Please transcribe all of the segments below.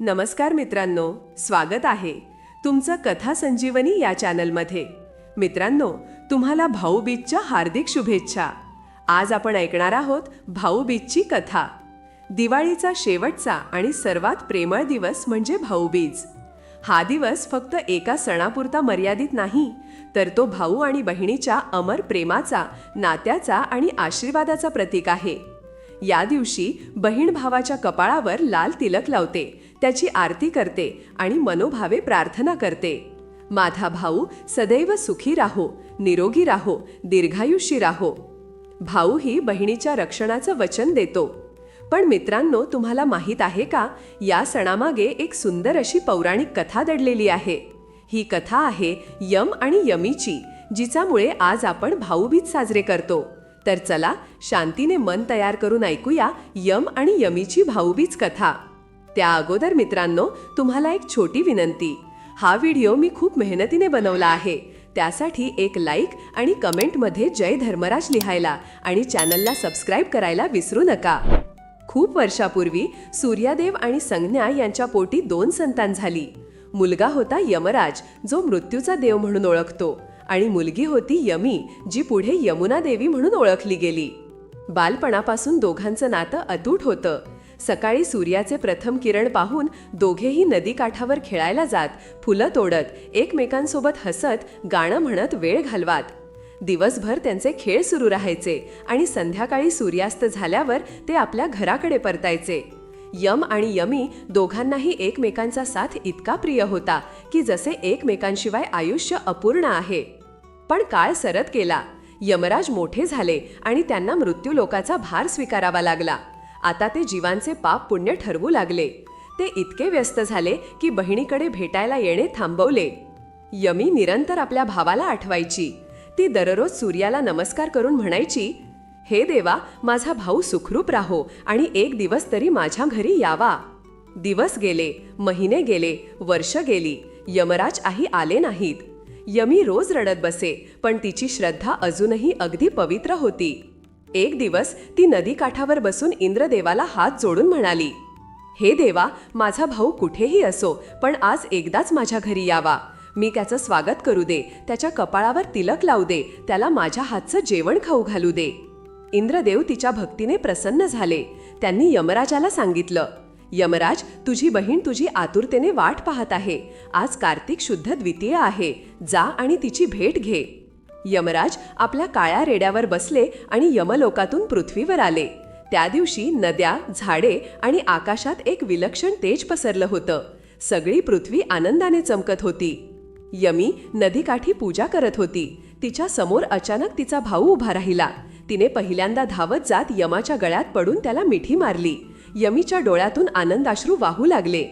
नमस्कार मित्रांनो स्वागत आहे तुमचं कथा संजीवनी या चॅनलमध्ये. मित्रांनो तुम्हाला भाऊबीजच्या हार्दिक शुभेच्छा. आज आपण ऐकणार आहोत भाऊबीजची कथा. दिवाळीचा शेवटचा आणि सर्वात प्रेमळ दिवस म्हणजे भाऊबीज हा दिवस फक्त एका सणापुरता मर्यादित नाही तर तो भाऊ आणि बहिणीच्या अमर प्रेमाचा नात्याचा आणि आशीर्वादाचा प्रतीक आहे. या दिवशी बहीण भावाच्या कपाळावर लाल तिलक लावते त्याची आरती करते आणि मनोभावे प्रार्थना करते. माझा भाऊ सदैव सुखी राहो निरोगी राहो दीर्घायुषी राहो. भाऊ ही बहिणीच्या रक्षणाचं वचन देतो. पण मित्रांनो तुम्हाला माहीत आहे का या सणामागे एक सुंदर अशी पौराणिक कथा दडलेली आहे. ही कथा आहे यम आणि यमीची जिच्यामुळे आज आपण भाऊबीज साजरे करतो. तर चला शांतीने मन तयार करून ऐकूया यम आणि यमीची भाऊबीज कथा. त्या अगोदर मित्रांनो तुम्हाला एक छोटी विनंती. हा व्हिडिओ मी खूप मेहनतीने बनवला आहे. त्यासाठी एक लाईक आणि कमेंटमध्ये जय धर्मराज लिहायला आणि चॅनलला सबस्क्राईब करायला विसरू नका. खूप वर्षापूर्वी सूर्यादेव आणि संज्ञा यांच्या पोटी दोन संतान झाली. मुलगा होता यमराज जो मृत्यूचा देव म्हणून ओळखतो आणि मुलगी होती यमी जी पुढे यमुना देवी म्हणून ओळखली गेली. बालपणापासून दोघांचं नातं अतूट होतं. सकाळी सूर्याचे प्रथम किरण पाहून दोघेही नदीकाठावर खेळायला जात फुलं तोडत एकमेकांसोबत हसत गाणं म्हणत वेळ घालवात. दिवसभर त्यांचे खेळ सुरू राहायचे आणि संध्याकाळी सूर्यास्त झाल्यावर ते आपल्या घराकडे परतायचे. यम आणि यमी दोघांनाही एकमेकांचा साथ इतका प्रिय होता की जसे एकमेकांशिवाय आयुष्य अपूर्ण आहे. पण काळ सरत केला यमराज मोठे झाले आणि त्यांना मृत्यूलोकाचा भार स्वीकारावा लागला. आता ते जीवांचे पाप पुण्य ठरवू लागले. ते इतके व्यस्त झाले की बहिणीकडे भेटायला येणे थांबवले. यमी निरंतर आपल्या भावाला आठवायची. ती दररोज सूर्याला नमस्कार करून म्हणायची हे देवा माझा भाऊ सुखरूप राहो आणि एक दिवस तरी माझ्या घरी यावा. दिवस गेले महिने गेले वर्ष गेली. यमराज आही आले नाहीत. यमी रोज रडत बसे पण तिची श्रद्धा अजूनही अगदी पवित्र होती. एक दिवस ती नदीकाठावर बसून इंद्रदेवाला हात जोडून म्हणाली हे देवा माझा भाऊ कुठेही असो पण आज एकदाच माझ्या घरी यावा. मी त्याचं स्वागत करू दे त्याच्या कपाळावर तिलक लावू दे त्याला माझ्या हातचं जेवण खाऊ घालू दे. इंद्रदेव तिच्या भक्तीने प्रसन्न झाले. त्यांनी यमराजाला सांगितलं यमराज तुझी बहीण तुझी आतुरतेने वाट पाहत आहे. आज कार्तिक शुद्ध द्वितीय आहे. जा आणि तिची भेट घे. यमराज आपल्या काळ्या रेड्यावर बसले आणि यमलोकातून पृथ्वीवर आले. त्या दिवशी नद्या झाडे आणि आकाशात एक विलक्षण तेज पसरलं होतं. सगळी पृथ्वी आनंदाने चमकत होती. यमी नदीकाठी पूजा करत होती. तिच्या समोर अचानक तिचा भाऊ उभा राहिला. तिने पहिल्यांदा धावत जात यमाच्या गळ्यात पडून त्याला मिठी मारली. यमीच्या डोळ्यातून आनंदाश्रू वाहू लागले.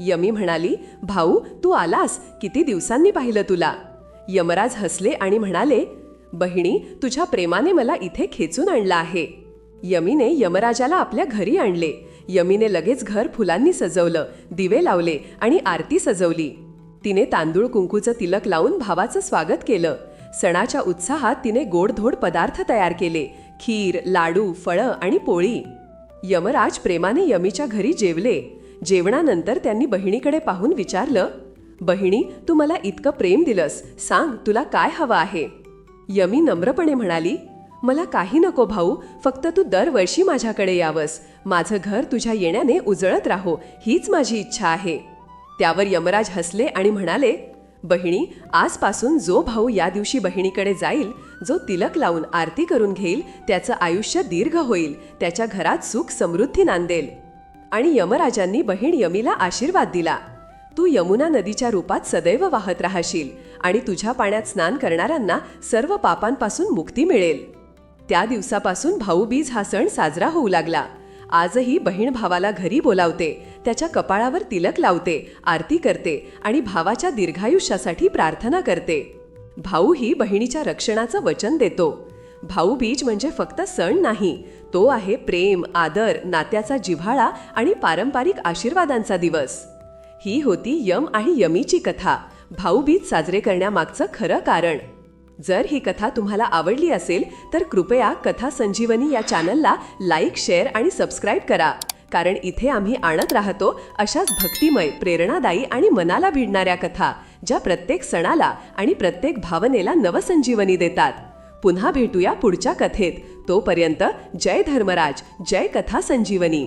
यमी म्हणाली भाऊ तू आलास? किती दिवसांनी पाहिलं तुला? यमराज हसले आणि म्हणाले बहिणी तुझ्या प्रेमाने मला इथे खेचून आणलं आहे. यमीने यमराजाला आपल्या घरी आणले. यमीने लगेच घर फुलांनी सजवलं दिवे लावले आणि आरती सजवली. तिने तांदूळ कुंकूचं तिलक लावून भावाचं स्वागत केलं. सणाच्या उत्साहात तिने गोडधोड पदार्थ तयार केले खीर लाडू फळं आणि पोळी. यमराज प्रेमाने यमीच्या घरी जेवले. जेवणानंतर त्यांनी बहिणीकडे पाहून विचारलं बहिणी तू मला इतकं प्रेम दिलंस. सांग तुला काय हवं आहे? यमी नम्रपणे म्हणाली मला काही नको भाऊ फक्त तू दरवर्षी माझ्याकडे यावंस. माझं घर तुझ्या येण्याने उजळत राहो हीच माझी इच्छा आहे. त्यावर यमराज हसले आणि म्हणाले बहिणी आजपासून जो भाऊ या दिवशी बहिणीकडे जाईल जो तिलक लावून आरती करून घेईल त्याचं आयुष्य दीर्घ होईल त्याच्या घरात सुख समृद्धी नांदेल. आणि यमराजांनी बहीण यमीला आशीर्वाद दिला. तू यमुना नदीच्या रूपात सदैव वाहत राहशील आणि तुझ्या पाण्यात स्नान करणाऱ्यांना सर्व पापांपासून मुक्ती मिळेल. त्या दिवसापासून भाऊबीज हा सण साजरा होऊ लागला. आजही बहीण भावाला घरी बोलावते त्याच्या कपाळावर तिलक लावते आरती करते आणि भावाच्या दीर्घायुष्यासाठी प्रार्थना करते. भाऊ ही बहिणीच्या रक्षणाचं वचन देतो. भाऊबीज म्हणजे फक्त सण नाही तो आहे प्रेम आदर नात्याचा जिव्हाळा आणि पारंपरिक आशीर्वादांचा दिवस. ही होती यम आणि यमीची कथा. भाऊबीज साजरे करण्यामागचं खरं कारण. जर ही कथा तुम्हाला आवडली असेल तर कृपया कथा संजीवनी या चॅनलला लाईक शेअर आणि सबस्क्राईब करा. कारण इथे आम्ही आणत राहतो अशाच भक्तिमय प्रेरणादायी आणि मनाला भिडणाऱ्या कथा ज्या प्रत्येक सणाला आणि प्रत्येक भावनेला नवसंजीवनी देतात. पुन्हा भेटूया पुढच्या कथेत. तोपर्यंत जय धर्मराज जय कथा संजीवनी.